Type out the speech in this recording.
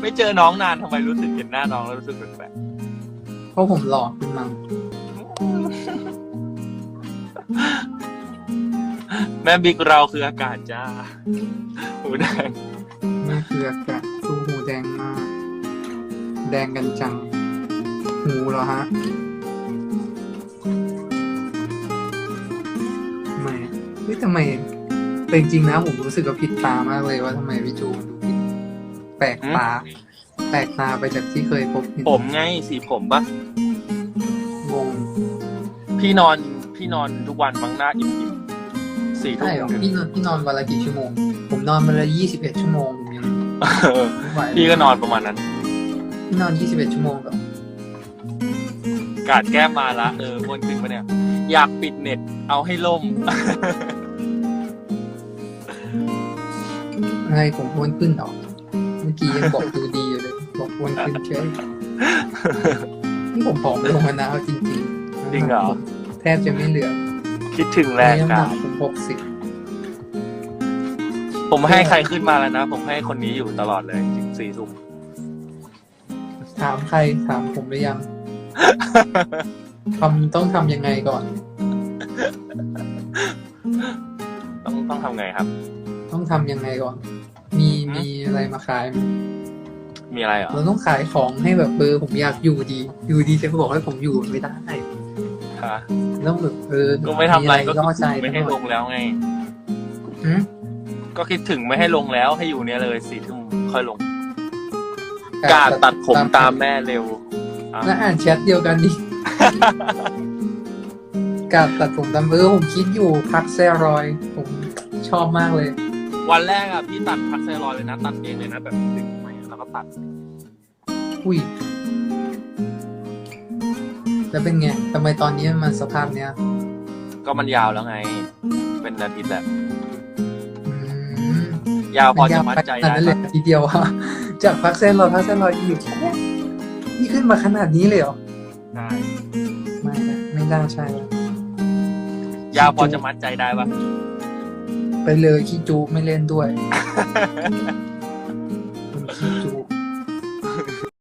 ไม่เจอน้องนานทำไมรู้สึกเห็นหน้าน้องแล้วรู้สึกแปลกเพราะผมหล่อขึ้นมั้งๆแม่บิ๊กเราคืออากาศจ้าหูแดงนี่คืออากาศดูหูแดงมาก แดงกันจัง หูเหรอฮะทำไมเฮ้ยทำไมแต่จริงๆนะผมรู้สึกว่าผิดตามากเลยว่าทำไมพี่จูมันดูผิด แปลกตา แปลกตาไปจากที่เคยพบเห็นผมไงสีผมปะงงพี่นอนพี่นอนทุกวันมั้งหน้าอิ่มๆสี่ทุ่ใช่มเหรอถึงพี่นอนพี่นอนวันละกี่ชั่วโมง ผมนอนวันละยี่สิบเอ็ดชั่วโมงผมยังเออไม่ไหวพี่ก็นอนประมาณนั้น พี่นอนยี่สิบเอ็ดชั่วโมงแบบกาดแก้มมาละเออม้วนขึ้นปะเนี่ย อยากปิดเน็ตเอาให้ล่ม อะไรผมอ้วนขึ้นเหรอเมื่อกี้ยังบอกดูดีอยู่เลย บอกอ้วนขึ้นเฉยนี่ผมผอมลงมาแล้วจริงๆจริงเหรอ ผมแทบจะไม่เหลือคิดถึงแรงน้ำหกานัดกผมหกสิบ ผมให้ใครขึ้นมาแล้วนะ ผมให้คนนี้อยู่ตลอดเลยจริงสี่ทุ่มถามใครถามผมหรือยัง ทำต้องทำยังไงก่อน ต้องต้องทำไงครับ ต้องทำยังไงก่อน มีมีอะไรมาขายไหมมีอะไรเหรอเราต้องขายของให้แบบเออผมอยากอยู่ดี อยู่ดีจะบอกให้ผมอยู่ไม่ได้ฮะต้องแบบเออก็ไม่ทำอะไรก็ล่อคิดใจถึงไม่ให้ลงแล้วไงหืมก็คิดถึงไม่ให้ลงแล้วให้อยู่เนี่ยเลยสี่ทุ่มค่อยลงกาดตัดผมตามแม่เร็วอะแล้วอ่านแชทเดียวกันดิกาดตัดผมตามเออผมคิดอยู่พักแซรอยด์ผมชอบมากเลย วันแรกอะพี่ตัดพักไซรอยด์เลยนะ ตัดเองเลยนะแบบดึงไม่แล้วก็ตัด อุ้ยแล้วเป็นไงทำไมตอนนี้มันสภาพเนี้ยก็มันยาวแล้วไง เป็นอาทิตย์แหละอืมยาวพอจะยาวมัดไปใจขนาดได้นั้นเลยปะทีเดียวอะจากพักเส้นรอยพักเส้นรอยอยู่แค่เนี้ยนี่ขึ้นมาขนาดนี้เลยเหรอ ใช่ไม่นะไม่น่าใช่ละยาวพอจะมัดใจได้ปะ ไปเลยคิจูไม่เล่นด้วย